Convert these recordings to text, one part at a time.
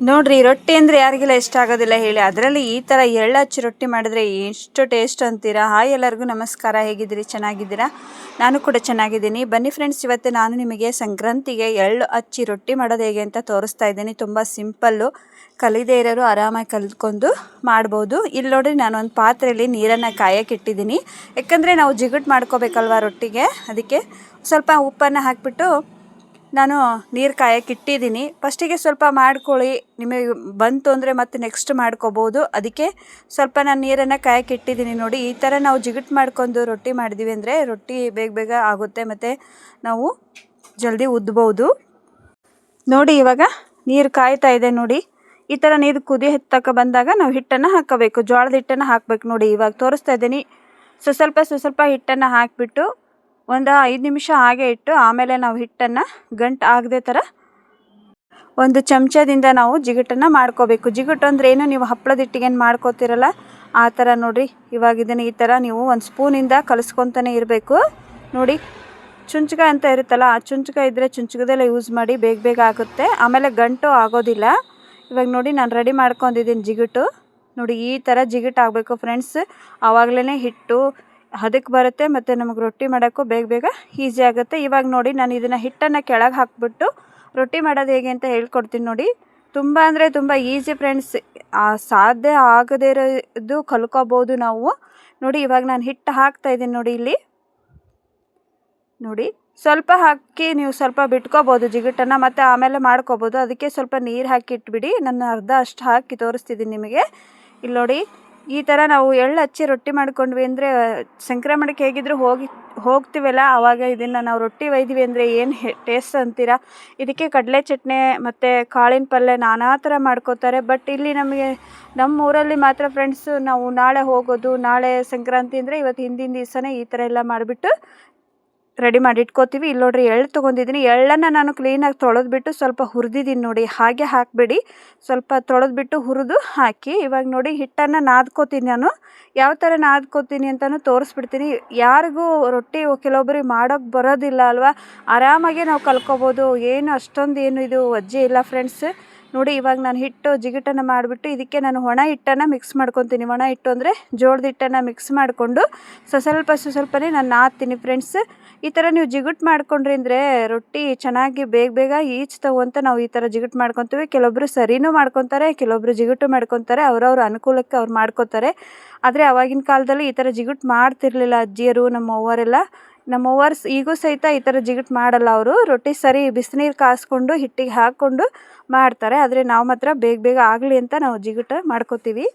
ನೋಡ್ರಿ, ರೊಟ್ಟಿ ಅಂದರೆ ಯಾರಿಗೆಲ್ಲ ಇಷ್ಟ ಆಗೋದಿಲ್ಲ ಹೇಳಿ, ಅದರಲ್ಲಿ ಈ ಥರ ಎಳ್ಳು ಹಚ್ಚಿ ರೊಟ್ಟಿ ಮಾಡಿದ್ರೆ ಎಷ್ಟು ಟೇಸ್ಟ್ ಅಂತೀರಾ? ಹಾಯ್ ಎಲ್ಲರಿಗೂ ನಮಸ್ಕಾರ, ಹೇಗಿದ್ದೀರಿ? ಚೆನ್ನಾಗಿದ್ದೀರಾ? ನಾನು ಕೂಡ ಚೆನ್ನಾಗಿದ್ದೀನಿ. ಬನ್ನಿ ಫ್ರೆಂಡ್ಸ್ ಇವತ್ತು ನಾನು ನಿಮಗೆ ಸಂಕ್ರಾಂತಿಗೆ ಎಳ್ಳು ಹಚ್ಚಿ ರೊಟ್ಟಿ ಮಾಡೋದು ಹೇಗೆ ಅಂತ ತೋರಿಸ್ತಾ ಇದ್ದೀನಿ. ತುಂಬ ಸಿಂಪಲ್ಲು ಕಲಿದೇ ಇರೋರು ಆರಾಮಾಗಿ ಕಲಿತ್ಕೊಂಡು ಮಾಡ್ಬೋದು. ಇಲ್ಲಿ ನೋಡ್ರಿ ನಾನು ಒಂದು ಪಾತ್ರೆಯಲ್ಲಿ ನೀರನ್ನು ಕಾಯಕ್ಕೆ ಇಟ್ಟಿದ್ದೀನಿ. ಯಾಕಂದರೆ ನಾವು ಜಿಗುಟ್ ಮಾಡ್ಕೋಬೇಕಲ್ವ ರೊಟ್ಟಿಗೆ? ಅದಕ್ಕೆ ಸ್ವಲ್ಪ ಉಪ್ಪನ್ನು ಹಾಕಿಬಿಟ್ಟು ನಾನು ನೀರು ಕಾಯಕ್ಕೆ ಇಟ್ಟಿದ್ದೀನಿ. ಫಸ್ಟಿಗೆ ಸ್ವಲ್ಪ ಮಾಡ್ಕೊಳ್ಳಿ. ನಿಮಗೆ ಬಂತು ಅಂದರೆ ಮತ್ತೆ ನೆಕ್ಸ್ಟ್ ಮಾಡ್ಕೋಬೋದು. ಅದಕ್ಕೆ ಸ್ವಲ್ಪ ನಾನು ನೀರನ್ನು ಕಾಯಕ್ಕೆ ಇಟ್ಟಿದ್ದೀನಿ ನೋಡಿ. ಈ ಥರ ನಾವು ಜಿಗಟ್ ಮಾಡ್ಕೊಂಡು ರೊಟ್ಟಿ ಮಾಡಿದ್ವಿ ಅಂದರೆ ರೊಟ್ಟಿ ಬೇಗ ಬೇಗ ಆಗುತ್ತೆ ಮತ್ತು ನಾವು ಜಲ್ದಿ ಉದ್ಬೋದು. ನೋಡಿ ಇವಾಗ ನೀರು ಕಾಯ್ತಾ ಇದೆ ನೋಡಿ. ಈ ಥರ ನೀರು ಕುದಿ ಹತ್ತಕ್ಕೆ ಬಂದಾಗ ನಾವು ಹಿಟ್ಟನ್ನು ಹಾಕಬೇಕು. ಜೋಳದ ಹಿಟ್ಟನ್ನು ಹಾಕಬೇಕು ನೋಡಿ. ಇವಾಗ ತೋರಿಸ್ತಾ ಇದ್ದೀನಿ. ಸೊ ಸ್ವಲ್ಪ ಸ್ವಲ್ಪ ಹಿಟ್ಟನ್ನು ಹಾಕಿಬಿಟ್ಟು ಒಂದು ಐದು ನಿಮಿಷ ಹಾಗೆ ಇಟ್ಟು ಆಮೇಲೆ ನಾವು ಹಿಟ್ಟನ್ನು ಗಂಟು ಆಗದೆ ಥರ ಒಂದು ಚಮಚದಿಂದ ನಾವು ಜಿಗಟನ್ನು ಮಾಡ್ಕೋಬೇಕು. ಜಿಗಟು ಅಂದರೆ ಏನು? ನೀವು ಹಪ್ಪಳದ ಹಿಟ್ಟಿಗೇನು ಮಾಡ್ಕೋತಿರಲ್ಲ? ಆ ಥರ ನೋಡಿರಿ. ಇವಾಗ ಇದನ್ನು ಈ ಥರ ನೀವು ಒಂದು ಸ್ಪೂನಿಂದ ಕಲಿಸ್ಕೊತಾನೆ ಇರಬೇಕು. ನೋಡಿ ಚುಂಚಕ ಅಂತ ಇರುತ್ತಲ್ಲ, ಆ ಚುಂಚಕ ಇದ್ದರೆ ಚುಂಚಕದೆಲ್ಲ ಯೂಸ್ ಮಾಡಿ ಬೇಗ ಬೇಗ ಆಗುತ್ತೆ. ಆಮೇಲೆ ಗಂಟು ಆಗೋದಿಲ್ಲ. ಇವಾಗ ನೋಡಿ, ನಾನು ರೆಡಿ ಮಾಡ್ಕೊಂಡಿದ್ದೀನಿ ಜಿಗಟು. ನೋಡಿ, ಈ ಥರ ಜಿಗಟ್ ಆಗಬೇಕು ಫ್ರೆಂಡ್ಸ್ ಆವಾಗಲೇ ಹಿಟ್ಟು ಹದಕ್ಕೆ ಬರುತ್ತೆ ಮತ್ತು ನಮಗೆ ರೊಟ್ಟಿ ಮಾಡೋಕ್ಕೂ ಬೇಗ ಬೇಗ ಈಸಿ ಆಗುತ್ತೆ. ಇವಾಗ ನೋಡಿ ನಾನು ಇದನ್ನು ಹಿಟ್ಟನ್ನು ಕೆಳಗೆ ಹಾಕ್ಬಿಟ್ಟು ರೊಟ್ಟಿ ಮಾಡೋದು ಹೇಗೆ ಅಂತ ಹೇಳ್ಕೊಡ್ತೀನಿ ನೋಡಿ. ತುಂಬ ಅಂದರೆ ತುಂಬ ಈಸಿ ಫ್ರೆಂಡ್ಸ್ ಸಾಧ್ಯ ಆಗದೇ ಇರೋದು ಕಲ್ಕೋಬೋದು ನಾವು. ನೋಡಿ ಇವಾಗ ನಾನು ಹಿಟ್ಟು ಹಾಕ್ತಾ ಇದ್ದೀನಿ ನೋಡಿ ಇಲ್ಲಿ. ನೋಡಿ, ಸ್ವಲ್ಪ ಹಾಕಿ ನೀವು ಸ್ವಲ್ಪ ಬಿಟ್ಕೋಬೋದು ಜಿಗಟನ್ನು ಮತ್ತು ಆಮೇಲೆ ಮಾಡ್ಕೋಬೋದು. ಅದಕ್ಕೆ ಸ್ವಲ್ಪ ನೀರು ಹಾಕಿ ಇಟ್ಬಿಡಿ. ನಾನು ಅರ್ಧ ಅಷ್ಟು ಹಾಕಿ ತೋರಿಸ್ತಿದ್ದೀನಿ ನಿಮಗೆ. ಇಲ್ಲಿ ನೋಡಿ ಈ ಥರ ನಾವು ಎಳ್ಳು ಹಚ್ಚಿ ರೊಟ್ಟಿ ಮಾಡ್ಕೊಂಡ್ವಿ ಅಂದರೆ ಸಂಕ್ರಮಣಕ್ಕೆ ಹೇಗಿದ್ರು ಹೋಗಿ, ಹೋಗ್ತೀವಲ್ಲ, ಆವಾಗ ಇದನ್ನು ನಾವು ರೊಟ್ಟಿ ಒಯ್ದ್ವಿ ಅಂದರೆ ಏನು ಹೆ ಟೇಸ್ಟ್ ಅಂತೀರಾ? ಇದಕ್ಕೆ ಕಡಲೆ ಚಟ್ನಿ ಮತ್ತು ಕಾಳಿನ ಪಲ್ಯ ನಾನಾ ಥರ ಮಾಡ್ಕೋತಾರೆ. ಬಟ್ ಇಲ್ಲಿ ನಮಗೆ, ನಮ್ಮ ಊರಲ್ಲಿ ಮಾತ್ರ ಫ್ರೆಂಡ್ಸು ನಾವು ನಾಳೆ ಹೋಗೋದು, ನಾಳೆ ಸಂಕ್ರಾಂತಿ ಅಂದರೆ ಇವತ್ತು ಹಿಂದಿನ ದಿವಸನೇ ಈ ಥರ ಎಲ್ಲ ಮಾಡಿಬಿಟ್ಟು ರೆಡಿ ಮಾಡಿ ಇಟ್ಕೋತೀವಿ. ಇಲ್ಲಿ ನೋಡ್ರಿ ಎಳ್ಳು ತೊಗೊಂಡಿದ್ದೀನಿ. ಎಳ್ಳನ್ನು ನಾನು ಕ್ಲೀನಾಗಿ ತೊಳೆದ್ಬಿಟ್ಟು ಸ್ವಲ್ಪ ಹುರಿದಿದ್ದೀನಿ ನೋಡಿ. ಹಾಗೆ ಹಾಕಬೇಡಿ. ಸ್ವಲ್ಪ ತೊಳೆದ್ಬಿಟ್ಟು ಹುರಿದು ಹಾಕಿ. ಇವಾಗ ನೋಡಿ ಹಿಟ್ಟನ್ನು ನಾದ್ಕೋತೀನಿ ನಾನು. ಯಾವ ಥರ ನಾದ್ಕೋತೀನಿ ಅಂತಲೂ ತೋರಿಸ್ಬಿಡ್ತೀನಿ. ಯಾರಿಗೂ ರೊಟ್ಟಿ ಕೆಲವೊಬ್ಬರಿಗೆ ಮಾಡೋಕ್ಕೆ ಬರೋದಿಲ್ಲ ಅಲ್ವಾ? ಆರಾಮಾಗೆ ನಾವು ಕಲ್ಕೋಬೋದು. ಏನು ಅಷ್ಟೊಂದು ಏನು ಇದು ಅಜ್ಜಿ ಇಲ್ಲ ಫ್ರೆಂಡ್ಸ್ ನೋಡಿ, ಇವಾಗ ನಾನು ಹಿಟ್ಟು ಜಿಗಿಟನ್ನು ಮಾಡಿಬಿಟ್ಟು ಇದಕ್ಕೆ ನಾನು ಒಣ ಹಿಟ್ಟನ್ನು ಮಿಕ್ಸ್ ಮಾಡ್ಕೊತೀನಿ. ಒಣ ಹಿಟ್ಟು ಅಂದರೆ ಜೋಳದ ಹಿಟ್ಟನ್ನು ಮಿಕ್ಸ್ ಮಾಡಿಕೊಂಡು ಸೊ, ಸ್ವಲ್ಪ ಸ್ವಲ್ಪನೇ ನಾನು ನಾದ್ತೀನಿ ಫ್ರೆಂಡ್ಸ್ ಈ ಥರ ನೀವು ಜಿಗುಟ್ ಮಾಡ್ಕೊಂಡ್ರಿ ಅಂದರೆ ರೊಟ್ಟಿ ಚೆನ್ನಾಗಿ ಬೇಗ ಬೇಗ ಈಚ್ತವು ಅಂತ ನಾವು ಈ ಥರ ಜಿಗುಟ್ ಮಾಡ್ಕೊತೀವಿ. ಕೆಲವೊಬ್ಬರು ಸರಿನೂ ಮಾಡ್ಕೊತಾರೆ ಕೆಲವೊಬ್ಬರು ಜಿಗುಟು ಮಾಡ್ಕೊತಾರೆ, ಅವ್ರವ್ರ ಅನುಕೂಲಕ್ಕೆ ಅವ್ರು ಮಾಡ್ಕೋತಾರೆ. ಆದರೆ ಅವಾಗಿನ ಕಾಲದಲ್ಲಿ ಈ ಥರ ಜಿಗುಟ್ ಮಾಡ್ತಿರ್ಲಿಲ್ಲ ಅಜ್ಜಿಯರು ನಮ್ಮ ಅವ್ವರೆಲ್ಲ ನಮ್ಮ ಓವರ್ಸ್ ಈಗೂ ಸಹಿತ ಈ ಥರ ಜಿಗಟ್ ಮಾಡಲ್ಲ ಅವರು. ರೊಟ್ಟಿ ಸರಿ ಬಿಸಿನೀರು ಕಾಸ್ಕೊಂಡು, ಹಿಟ್ಟಿಗೆ ಹಾಕ್ಕೊಂಡು ಮಾಡ್ತಾರೆ. ಆದರೆ ನಾವು ಮಾತ್ರ ಬೇಗ ಬೇಗ ಆಗಲಿ ಅಂತ ನಾವು ಜಿಗುಟ ಮಾಡ್ಕೋತೀವಿ.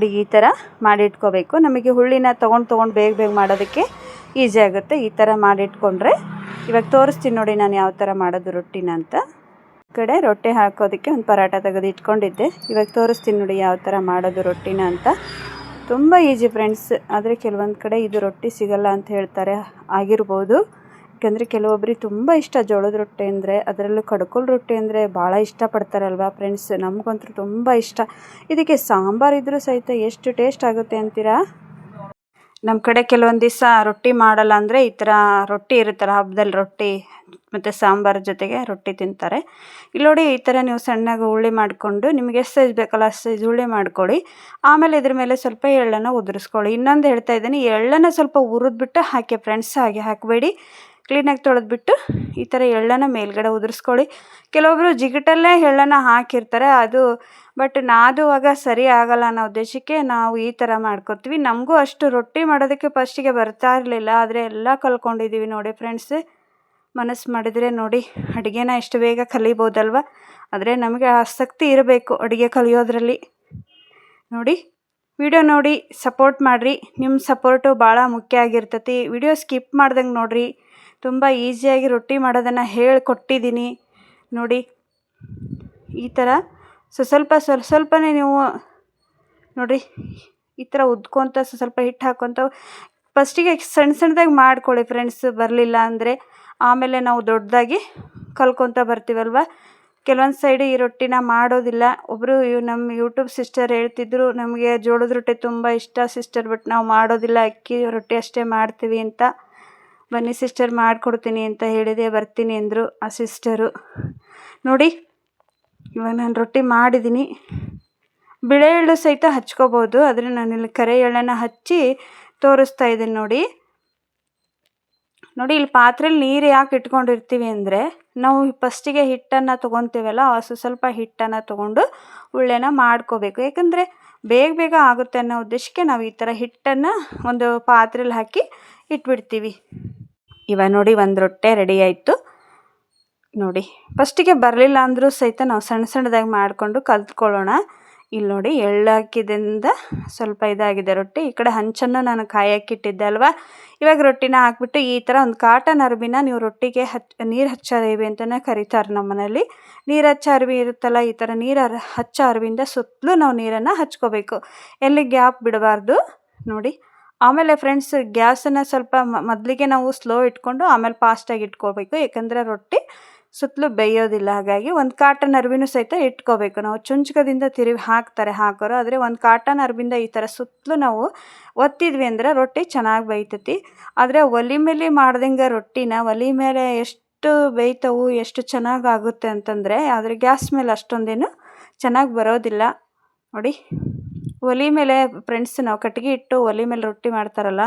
ನೋಡಿ ಈ ಥರ ಮಾಡಿ ಇಟ್ಕೋಬೇಕು ನಮಗೆ ಹುಳ್ಳಿನ ತೊಗೊಂಡು ತೊಗೊಂಡು ಬೇಗ ಬೇಗ ಮಾಡೋದಕ್ಕೆ ಈಸಿ ಆಗುತ್ತೆ. ಈ ಥರ ಮಾಡಿಟ್ಕೊಂಡ್ರೆ ಇವಾಗ ತೋರಿಸ್ತೀನಿ ನೋಡಿ ನಾನು ಯಾವ ಥರ ಮಾಡೋದು ರೊಟ್ಟಿನ ಅಂತ. ಕಡೆ ರೊಟ್ಟಿ ಹಾಕೋದಕ್ಕೆ ಒಂದು ಪರಾಟ ತೆಗೆದು ಇಟ್ಕೊಂಡಿದ್ದೆ. ಇವಾಗ ತೋರಿಸ್ತೀನಿ ನೋಡಿ ಯಾವ ಥರ ಮಾಡೋದು ರೊಟ್ಟಿನ ಅಂತ. ತುಂಬ ಈಸಿ ಫ್ರೆಂಡ್ಸ್ ಆದರೆ ಕೆಲವೊಂದು ಕಡೆ ಇದು ರೊಟ್ಟಿ ಸಿಗಲ್ಲ ಅಂತ ಹೇಳ್ತಾರೆ. ಆಗಿರ್ಬೋದು. ಯಾಕಂದರೆ ಕೆಲವೊಬ್ಬರಿಗೆ ತುಂಬ ಇಷ್ಟ ಜೋಳದ ರೊಟ್ಟಿ ಅಂದರೆ ಅದರಲ್ಲೂ ಕಡ್ಕೋಲ್ ರೊಟ್ಟಿ ಅಂದರೆ ಭಾಳ ಇಷ್ಟಪಡ್ತಾರಲ್ವ ಫ್ರೆಂಡ್ಸ್ ನಮಗಂತೂ ತುಂಬ ಇಷ್ಟ. ಇದಕ್ಕೆ ಸಾಂಬಾರು ಇದ್ದರೂ ಸಹಿತ ಎಷ್ಟು ಟೇಸ್ಟ್ ಆಗುತ್ತೆ ಅಂತೀರಾ? ನಮ್ಮ ಕಡೆ ಕೆಲವೊಂದು ದಿವಸ ರೊಟ್ಟಿ ಮಾಡಲ್ಲ ಅಂದರೆ ಈ ಥರ ರೊಟ್ಟಿ ಇರುತ್ತಲ್ಲ ಹಬ್ಬದಲ್ಲಿ ರೊಟ್ಟಿ ಮತ್ತು ಸಾಂಬಾರು ಜೊತೆಗೆ ರೊಟ್ಟಿ ತಿಂತಾರೆ. ಇಲ್ಲಿ ಈ ಥರ ನೀವು ಸಣ್ಣಗೆ ಉಳ್ಳಿ ಮಾಡಿಕೊಂಡು ನಿಮಗೆ ಎಷ್ಟು ಸೈಜ್ ಬೇಕಲ್ಲ ಅಷ್ಟು ಸೈಜ್ ಉಳ್ಳಿ ಮಾಡ್ಕೊಳ್ಳಿ. ಆಮೇಲೆ ಇದ್ರ ಮೇಲೆ ಸ್ವಲ್ಪ ಎಳ್ಳನ್ನು ಉದುರಿಸ್ಕೊಳ್ಳಿ. ಇನ್ನೊಂದು ಹೇಳ್ತಾ ಇದ್ದೀನಿ, ಎಳ್ಳನ್ನು ಸ್ವಲ್ಪ ಉರಿದ್ಬಿಟ್ಟು ಹಾಕಿ ಫ್ರೆಂಡ್ಸ್ ಹಾಗೆ ಹಾಕಬೇಡಿ. ಕ್ಲೀನಾಗಿ ತೊಳೆದ್ಬಿಟ್ಟು ಈ ಥರ ಎಳ್ಳನ್ನು ಮೇಲ್ಗಡೆ ಉದುರಿಸ್ಕೊಳ್ಳಿ. ಕೆಲವೊಬ್ಬರು ಜಿಗಟಲ್ಲೇ ಎಳ್ಳನ್ನು ಹಾಕಿರ್ತಾರೆ, ಅದು ಬಟ್ ನಾದುವಾಗ ಸರಿ ಆಗಲ್ಲ ಅನ್ನೋ ಉದ್ದೇಶಕ್ಕೆ ನಾವು ಈ ಥರ ಮಾಡ್ಕೊತೀವಿ. ನಮಗೂ ಅಷ್ಟು ರೊಟ್ಟಿ ಮಾಡೋದಕ್ಕೆ ಫಸ್ಟಿಗೆ ಬರ್ತಾ ಇರಲಿಲ್ಲ, ಆದರೆ ಎಲ್ಲ ಕಲ್ತ್ಕೊಂಡಿದ್ದೀವಿ ನೋಡಿ ಫ್ರೆಂಡ್ಸ್. ಮನಸ್ಸು ಮಾಡಿದರೆ ನೋಡಿ, ಅಡುಗೆನ ಎಷ್ಟು ಬೇಗ ಕಲಿಬೋದಲ್ವ? ಆದರೆ ನಮಗೆ ಆಸಕ್ತಿ ಇರಬೇಕು ಅಡುಗೆ ಕಲಿಯೋದ್ರಲ್ಲಿ. ನೋಡಿ, ವಿಡಿಯೋ ನೋಡಿ, ಸಪೋರ್ಟ್ ಮಾಡಿರಿ. ನಿಮ್ಮ ಸಪೋರ್ಟು ಭಾಳ ಮುಖ್ಯ ಆಗಿರ್ತತಿ. ವಿಡಿಯೋ ಸ್ಕಿಪ್ ಮಾಡ್ದಂಗೆ ನೋಡಿರಿ. ತುಂಬ ಈಸಿಯಾಗಿ ರೊಟ್ಟಿ ಮಾಡೋದನ್ನು ಹೇಳಿಕೊಟ್ಟಿದ್ದೀನಿ ನೋಡಿ, ಈ ಥರ ಸೊ, ಸ್ವಲ್ಪ ಸ್ವಲ್ಪ ಸ್ವಲ್ಪನೇ ನೀವು ನೋಡಿರಿ ಈ ಥರ ಉದ್ಕೊತ ಸ್ವಲ್ಪ ಹಿಟ್ಟು ಹಾಕ್ಕೊತ ಫಸ್ಟಿಗೆ ಸಣ್ಣ ಸಣ್ಣದಾಗಿ ಮಾಡ್ಕೊಳ್ಳಿ ಫ್ರೆಂಡ್ಸ್ ಬರಲಿಲ್ಲ ಅಂದರೆ. ಆಮೇಲೆ ನಾವು ದೊಡ್ಡದಾಗಿ ಕಲ್ಕೊತ ಬರ್ತೀವಲ್ವ? ಕೆಲವೊಂದು ಸೈಡ್ ಈ ರೊಟ್ಟಿನ ಮಾಡೋದಿಲ್ಲ. ಒಬ್ಬರು ನಮ್ಮ ಯೂಟ್ಯೂಬ್ ಸಿಸ್ಟರ್ ಹೇಳ್ತಿದ್ರು, ನಮಗೆ ಜೋಳದ ರೊಟ್ಟಿ ತುಂಬ ಇಷ್ಟ ಸಿಸ್ಟರ್ ಬಟ್ ನಾವು ಮಾಡೋದಿಲ್ಲ. ಅಕ್ಕಿ ರೊಟ್ಟಿ ಅಷ್ಟೇ ಮಾಡ್ತೀವಿ ಅಂತ. ಬನ್ನಿ ಸಿಸ್ಟರ್ ಮಾಡಿಕೊಡ್ತೀನಿ ಅಂತ ಹೇಳಿದೆ, ಬರ್ತೀನಿ ಅಂದರು. ಆ ಸಿಸ್ಟರು ನೋಡಿ, ಇವಾಗ ನಾನು ರೊಟ್ಟಿ ಮಾಡಿದ್ದೀನಿ ಬಿಳೆ ಎಳ್ಳು ಸಹಿತ ಹಚ್ಕೋಬೋದು, ಆದರೆ ನಾನಿಲ್ಲಿ ಕರೆ ಎಳ್ಳನ್ನು ಹಚ್ಚಿ ತೋರಿಸ್ತಾ ಇದ್ದೀನಿ ನೋಡಿ. ನೋಡಿ, ಇಲ್ಲಿ ಪಾತ್ರೆಯಲ್ಲಿ ನೀರು ಯಾಕೆ ಇಟ್ಕೊಂಡಿರ್ತೀವಿ ಅಂದರೆ, ನಾವು ಫಸ್ಟಿಗೆ ಹಿಟ್ಟನ್ನು ತೊಗೊತೀವಲ್ಲ ಹಸು ಸ್ವಲ್ಪ ಹಿಟ್ಟನ್ನು ತೊಗೊಂಡು ಉಳ್ಳೆನ ಮಾಡ್ಕೋಬೇಕು. ಯಾಕಂದರೆ ಬೇಗ ಬೇಗ ಆಗುತ್ತೆ ಅನ್ನೋ ಉದ್ದೇಶಕ್ಕೆ ನಾವು ಈ ಥರ ಹಿಟ್ಟನ್ನು ಒಂದು ಪಾತ್ರೆಲಿ ಹಾಕಿ ಇಟ್ಬಿಡ್ತೀವಿ. ಇವಾಗ ನೋಡಿ ಒಂದು ರೊಟ್ಟೆ ರೆಡಿ ಆಯಿತು. ನೋಡಿ ಫಸ್ಟಿಗೆ ಬರಲಿಲ್ಲ ಅಂದರೂ ಸಹಿತ ನಾವು ಸಣ್ಣ ಸಣ್ಣದಾಗಿ ಮಾಡಿಕೊಂಡು ಕಲ್ತ್ಕೊಳ್ಳೋಣ. ಇಲ್ಲಿ ನೋಡಿ ಎಳ್ಳು ಹಾಕಿದಿಂದ ಸ್ವಲ್ಪ ಇದಾಗಿದೆ ರೊಟ್ಟಿ. ಈ ಕಡೆ ಹಂಚನ್ನು ನಾನು ಕಾಯಕ್ಕಿಟ್ಟಿದ್ದೆ ಅಲ್ವಾ? ಇವಾಗ ರೊಟ್ಟಿನ ಹಾಕ್ಬಿಟ್ಟು ಈ ಥರ ಒಂದು ಕಾಟನ್ ಅರ್ಬಿನ ನೀವು ರೊಟ್ಟಿಗೆ ಹಚ್, ನೀರು ಹಚ್ಚೋ ಅಂತಲೇ ಕರೀತಾರೆ ನಮ್ಮ ಮನೇಲಿ. ನೀರು ಹಚ್ಚೋ ಅರಿವಿ ಇರುತ್ತಲ್ಲ, ಈ ಥರ ನೀರು ಹಚ್ಚೋ ಅರಿವಿಂದ ಸುತ್ತಲೂ ನಾವು ನೀರನ್ನು ಹಚ್ಕೋಬೇಕು. ಎಲ್ಲಿ ಗ್ಯಾಪ್ ಬಿಡಬಾರ್ದು? ನೋಡಿ. ಆಮೇಲೆ ಫ್ರೆಂಡ್ಸ್, ಗ್ಯಾಸನ್ನು ಸ್ವಲ್ಪ ಮೊದಲಿಗೆ ನಾವು ಸ್ಲೋ ಇಟ್ಕೊಂಡು ಆಮೇಲೆ ಫಾಸ್ಟಾಗಿ ಇಟ್ಕೋಬೇಕು. ಯಾಕಂದರೆ ರೊಟ್ಟಿ ಸುತ್ತಲೂ ಬೇಯೋದಿಲ್ಲ. ಹಾಗಾಗಿ ಒಂದು ಕಾಟನ್ ಅರ್ವಿನೂ ಸಹಿತ ಇಟ್ಕೋಬೇಕು. ನಾವು ಚುಂಚಕದಿಂದ ತಿರುವಿ ಹಾಕ್ತಾರೆ, ಹಾಕೋರು. ಆದರೆ ಒಂದು ಕಾಟನ್ ಅರ್ಬಿಂದ ಈ ಥರ ಸುತ್ತಲೂ ನಾವು ಒತ್ತಿದ್ವಿ ಅಂದರೆ ರೊಟ್ಟಿ ಚೆನ್ನಾಗಿ ಬೇಯ್ತತಿ. ಆದರೆ ಒಲೆ ಮೇಲೆ ಮಾಡ್ದಂಗೆ ರೊಟ್ಟಿನ ಒಲೆ ಮೇಲೆ ಎಷ್ಟು ಬೇಯ್ತವು, ಎಷ್ಟು ಚೆನ್ನಾಗಿ ಆಗುತ್ತೆ ಅಂತಂದರೆ ಆದರೆ ಗ್ಯಾಸ್ ಮೇಲೆ ಅಷ್ಟೊಂದೇನು ಚೆನ್ನಾಗಿ ಬರೋದಿಲ್ಲ. ನೋಡಿ, ಒಲೆ ಮೇಲೆ ಫ್ರೆಂಡ್ಸ್ ನಾವು ಕಟ್ಟಿಗೆ ಇಟ್ಟು ಒಲೆ ಮೇಲೆ ರೊಟ್ಟಿ ಮಾಡ್ತಾರಲ್ಲ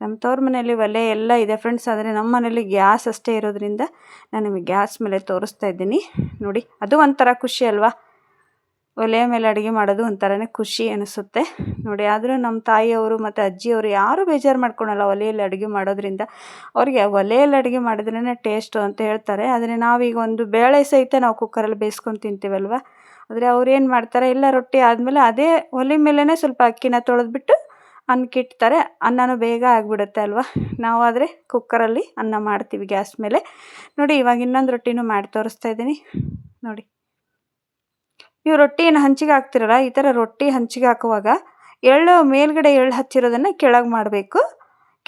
ನಮ್ಮ ತವ್ರ ಮನೆಯಲ್ಲಿ ಒಲೆ ಎಲ್ಲ ಇದೆ ಫ್ರೆಂಡ್ಸ್ ಆದರೆ ನಮ್ಮ ಮನೇಲಿ ಗ್ಯಾಸ್ ಅಷ್ಟೇ ಇರೋದ್ರಿಂದ ನಾನು ನಿಮಗೆ ಗ್ಯಾಸ್ ಮೇಲೆ ತೋರಿಸ್ತಾ ಇದ್ದೀನಿ. ನೋಡಿ, ಅದು ಒಂಥರ ಖುಷಿ ಅಲ್ವಾ? ಒಲೆಯ ಮೇಲೆ ಅಡುಗೆ ಮಾಡೋದು ಒಂಥರನೇ ಖುಷಿ ಅನಿಸುತ್ತೆ. ನೋಡಿ, ಆದರೂ ನಮ್ಮ ತಾಯಿಯವರು ಮತ್ತು ಅಜ್ಜಿಯವರು ಯಾರೂ ಬೇಜಾರು ಮಾಡ್ಕೊಳಲ್ಲ ಒಲೆಯಲ್ಲಿ ಅಡುಗೆ ಮಾಡೋದ್ರಿಂದ. ಅವರಿಗೆ ಒಲೆಯಲ್ಲಿ ಅಡುಗೆ ಮಾಡಿದ್ರೇ ಟೇಸ್ಟು ಅಂತ ಹೇಳ್ತಾರೆ. ಆದರೆ ನಾವೀಗ ಒಂದು ಬೇಳೆ ಸಹಿತ ನಾವು ಕುಕ್ಕರಲ್ಲಿ ಬೇಯಿಸ್ಕೊಂಡು ತಿಂತೀವಲ್ವ? ಆದರೆ ಅವ್ರು ಏನು ಮಾಡ್ತಾರೆ ಇಲ್ಲ ರೊಟ್ಟಿ ಆದಮೇಲೆ ಅದೇ ಒಲೆ ಮೇಲೇ ಸ್ವಲ್ಪ ಅಕ್ಕಿನ ತೊಳೆದ್ಬಿಟ್ಟು ಅನ್ನಕ್ಕಿಡ್ತಾರೆ ಅನ್ನನೂ ಬೇಗ ಆಗಿಬಿಡುತ್ತೆ ಅಲ್ವಾ? ನಾವಾದರೆ ಕುಕ್ಕರಲ್ಲಿ ಅನ್ನ ಮಾಡ್ತೀವಿ ಗ್ಯಾಸ್ ಮೇಲೆ. ನೋಡಿ, ಇವಾಗ ಇನ್ನೊಂದು ರೊಟ್ಟಿನೂ ಮಾಡಿ ತೋರಿಸ್ತಾ ಇದ್ದೀನಿ. ನೋಡಿ. ನೀವು ರೊಟ್ಟಿಯನ್ನು ಹಂಚಿಗೆ ಹಾಕ್ತಿರಲ್ಲ, ಈ ಥರ ರೊಟ್ಟಿ ಹಂಚಿಗೆ ಹಾಕುವಾಗ ಎಳ್ಳು ಮೇಲ್ಗಡೆ ಎಳ್ಳು ಹಚ್ಚಿರೋದನ್ನು ಕೆಳಗೆ ಮಾಡಬೇಕು.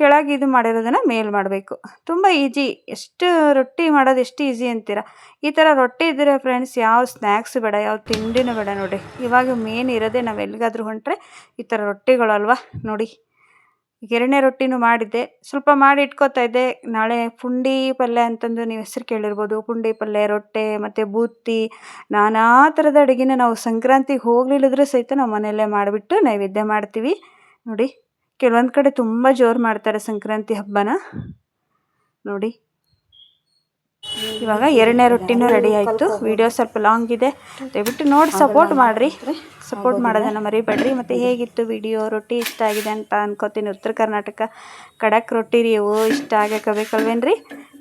ಕೆಳಗೆ ಇದು ಮಾಡಿರೋದನ್ನು ಮೇಲ್ ಮಾಡಬೇಕು. ತುಂಬ ಈಜಿ. ಎಷ್ಟು ರೊಟ್ಟಿ ಮಾಡೋದು ಎಷ್ಟು ಈಸಿ ಅಂತೀರ? ಈ ಥರ ರೊಟ್ಟಿ ಇದ್ದರೆ ಫ್ರೆಂಡ್ಸ್ ಯಾವ ಸ್ನ್ಯಾಕ್ಸ್ ಬೇಡ, ಯಾವ ತಿಂಡಿನೂ ಬೇಡ ನೋಡಿ. ಇವಾಗ ಮೇನ್ ಇರೋದೇ ನಾವು ಎಲ್ಲಿಗಾದ್ರೂ ಹೊಂಟ್ರೆ ಈ ಥರ ರೊಟ್ಟಿಗಳಲ್ವ ನೋಡಿ. ಎರಡನೇ ರೊಟ್ಟಿನೂ ಮಾಡಿದ್ದೆ. ಸ್ವಲ್ಪ ಮಾಡಿ ಇಟ್ಕೋತಾ ಇದ್ದೆ. ನಾಳೆ ಪುಂಡಿ ಪಲ್ಯ ಅಂತಂದು ನೀವು ಹೆಸ್ರು ಕೇಳಿರ್ಬೋದು. ಪುಂಡಿ ಪಲ್ಯ, ರೊಟ್ಟೆ, ಮತ್ತು ಬೂತಿ ನಾನಾ ಥರದ ಅಡುಗೆನ ನಾವು ಸಂಕ್ರಾಂತಿಗೆ ಹೋಗ್ಲಿಲ್ಲದ್ರೂ ಸಹಿತ ನಾವು ಮನೆಯಲ್ಲೇ ಮಾಡಿಬಿಟ್ಟು ನೈವೇದ್ಯ ಮಾಡ್ತೀವಿ. ನೋಡಿ. ಕೆಲವೊಂದು ಕಡೆ ತುಂಬ ಜೋರು ಮಾಡ್ತಾರೆ ಸಂಕ್ರಾಂತಿ ಹಬ್ಬನ. ನೋಡಿ. ಇವಾಗ ಎರಡನೇ ರೊಟ್ಟಿನೂ ರೆಡಿ ಆಯಿತು. ವಿಡಿಯೋ ಸ್ವಲ್ಪ ಲಾಂಗ್ ಇದೆ. ದಯವಿಟ್ಟು ನೋಡಿ ಸಪೋರ್ಟ್ ಮಾಡಿರಿ. ಸಪೋರ್ಟ್ ಮಾಡೋದನ್ನು ಮರಿಬೇಡ್ರಿ. ಮತ್ತು ಹೇಗಿತ್ತು ವಿಡಿಯೋ ರೊಟ್ಟಿ ಇಷ್ಟ ಆಗಿದೆ ಅಂತ ಅನ್ಕೋತೀನಿ. ಉತ್ತರ ಕರ್ನಾಟಕ ಖಡಕ್ ರೊಟ್ಟಿ ರೀ. ಇಷ್ಟ ಆಗಬೇಕಲ್ವೇನ್ರಿ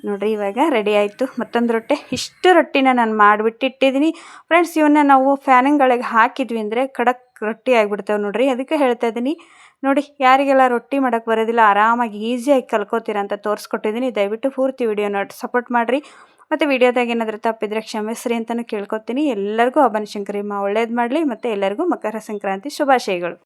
ನೋಡಿರಿ, ಇವಾಗ ರೆಡಿ ಆಯಿತು. ಮತ್ತೊಂದು ರೊಟ್ಟೆ. ಇಷ್ಟು ರೊಟ್ಟಿನ ನಾನು ಮಾಡಿಬಿಟ್ಟು ಇಟ್ಟಿದ್ದೀನಿ ಫ್ರೆಂಡ್ಸ್ ಇವನ್ನ ನಾವು ಫ್ಯಾನಿಂಗ್ಗಳಿಗೆ ಹಾಕಿದ್ವಿ ಅಂದರೆ ಖಡಕ್ ರೊಟ್ಟಿ ಆಗಿಬಿಡ್ತೇವೆ ನೋಡಿರಿ. ಅದಕ್ಕೆ ಹೇಳ್ತಾ ಇದ್ದೀನಿ ನೋಡಿ, ಯಾರಿಗೆಲ್ಲ ರೊಟ್ಟಿ ಮಾಡೋಕ್ಕೆ ಬರೋದಿಲ್ಲ, ಆರಾಮಾಗಿ ಈಸಿಯಾಗಿ ಕಲ್ಕೋತೀರ ಅಂತ ತೋರಿಸ್ಕೊಟ್ಟಿದ್ದೀನಿ. ದಯವಿಟ್ಟು ಪೂರ್ತಿ ವಿಡಿಯೋ ನೋಡಿ ಸಪೋರ್ಟ್ ಮಾಡಿರಿ. ಮತ್ತು ವಿಡಿಯೋದಾಗ ಏನಾದರೂ ತಪ್ಪಿದ್ರೆ ಕ್ಷಮಿಸ್ರಿ ಅಂತಲೂ ಕೇಳ್ಕೊತೀನಿ. ಎಲ್ಲರಿಗೂ ಹಬ್ಬನ ಶಂಕರಿ ಮಾ ಒಳ್ಳೇದು ಮಾಡಲಿ, ಮತ್ತು ಎಲ್ಲರಿಗೂ ಮಕರ ಸಂಕ್ರಾಂತಿ ಶುಭಾಶಯಗಳು.